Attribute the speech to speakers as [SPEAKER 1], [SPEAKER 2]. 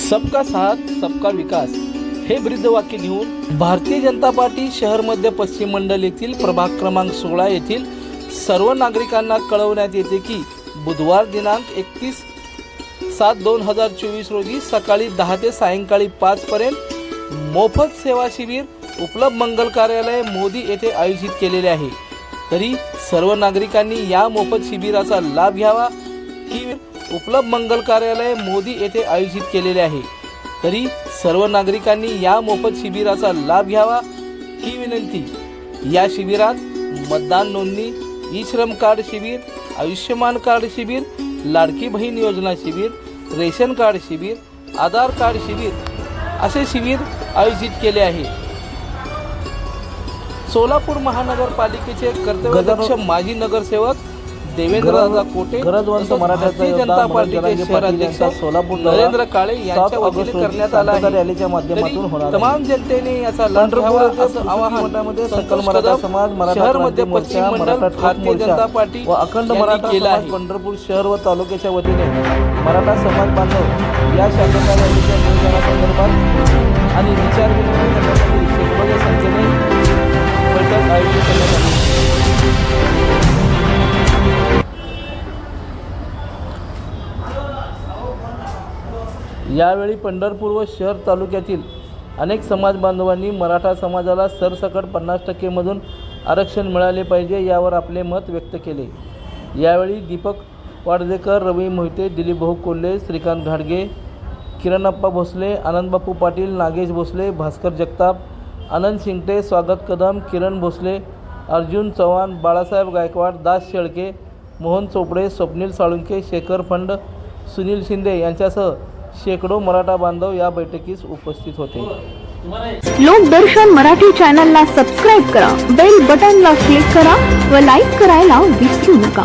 [SPEAKER 1] सबका साथ सबका विकास. हे वृद्ध वाक्य घेऊन भारतीय जनता पार्टी शहर मध्य पश्चिम मंडल येथील प्रभाग क्रमांक सोळा येथील सर्व नागरिकांना कळवण्यात येते की बुधवार दिनांक एकतीस सात दोन हजार चोवीस रोजी सकाळी दहा ते सायंकाळी पाचपर्यंत मोफत सेवा शिबिर उपलब्ध मंगल कार्यालय मोदी येथे आयोजित केलेले आहे. तरी सर्व नागरिकांनी या मोफत शिबिराचा लाभ घ्यावा ही उपलब्ध मंगल कार्यालय मोदी येथे आयोजित केलेले आहे. तरी सर्व नागरिकांनी या मोफत शिबिराचा लाभ घ्यावा ही विनंती. या शिबिरात मतदान नोंदणी ई श्रम कार्ड शिबिर आयुष्यमान कार्ड शिबिर लाडकी बहीण योजना शिबिर रेशन कार्ड शिबिर आधार कार्ड शिबिर असे शिबिर आयोजित केले आहे. सोलापूर महानगरपालिकेचे कर्तव्यदक्ष माजी नगरसेवक देवेंद्र कोटे
[SPEAKER 2] गरजवंत मराठ्याचा
[SPEAKER 1] जनता
[SPEAKER 2] मनोज
[SPEAKER 1] पार्टीचे शहराध्यक्ष
[SPEAKER 2] सोलापूर दौरा
[SPEAKER 1] नरेंद्र काळे यांच्या वतीने करण्यात आला
[SPEAKER 2] रॅलीच्या माध्यमातून होणार.
[SPEAKER 1] तमाम जनतेने याचा लाभ घ्यावा असं आवाहन
[SPEAKER 2] सकल मराठा समाज मराठा
[SPEAKER 1] शहर
[SPEAKER 2] क्रांती
[SPEAKER 1] मध्य पश्चिम मंडळ भारतीय जनता पार्टी
[SPEAKER 2] व अखंड मराठा
[SPEAKER 1] केलं.
[SPEAKER 2] पंढरपूर शहर व तालुक्याच्या वतीने मराठा समाज बांधव या रॅलीच्या नियोजनासंदर्भात आणि विचार विनिमय करण्यासाठी संख्येने बैठक आयोजित करण्यात यावेळी पंढरपूर व शहर तालुक्यातील अनेक समाज बांधवांनी मराठा समाजाला सरसकट पन्नास टक्केमधून आरक्षण मिळाले पाहिजे यावर आपले मत व्यक्त केले. यावेळी दीपक वाडदेकर रवी मोहिते दिलीप भाऊ कोल्हे श्रीकांत घाडगे किरणप्पा भोसले आनंदबापू पाटील नागेश भोसले भास्कर जगताप आनंद शिंगटे स्वागत कदम किरण भोसले अर्जुन चव्हाण बाळासाहेब गायकवाड दास शेळके मोहन चोपडे स्वप्नील साळुंके शेखर फंड सुनील शिंदे यांच्यासह शेकडो मराठा बांधव या बैठकीस उपस्थित होते.
[SPEAKER 3] लोकदर्शन मराठी चॅनलला सबस्क्राईब करा बेल बटनला क्लिक करा व लाईक करायला विसरू नका.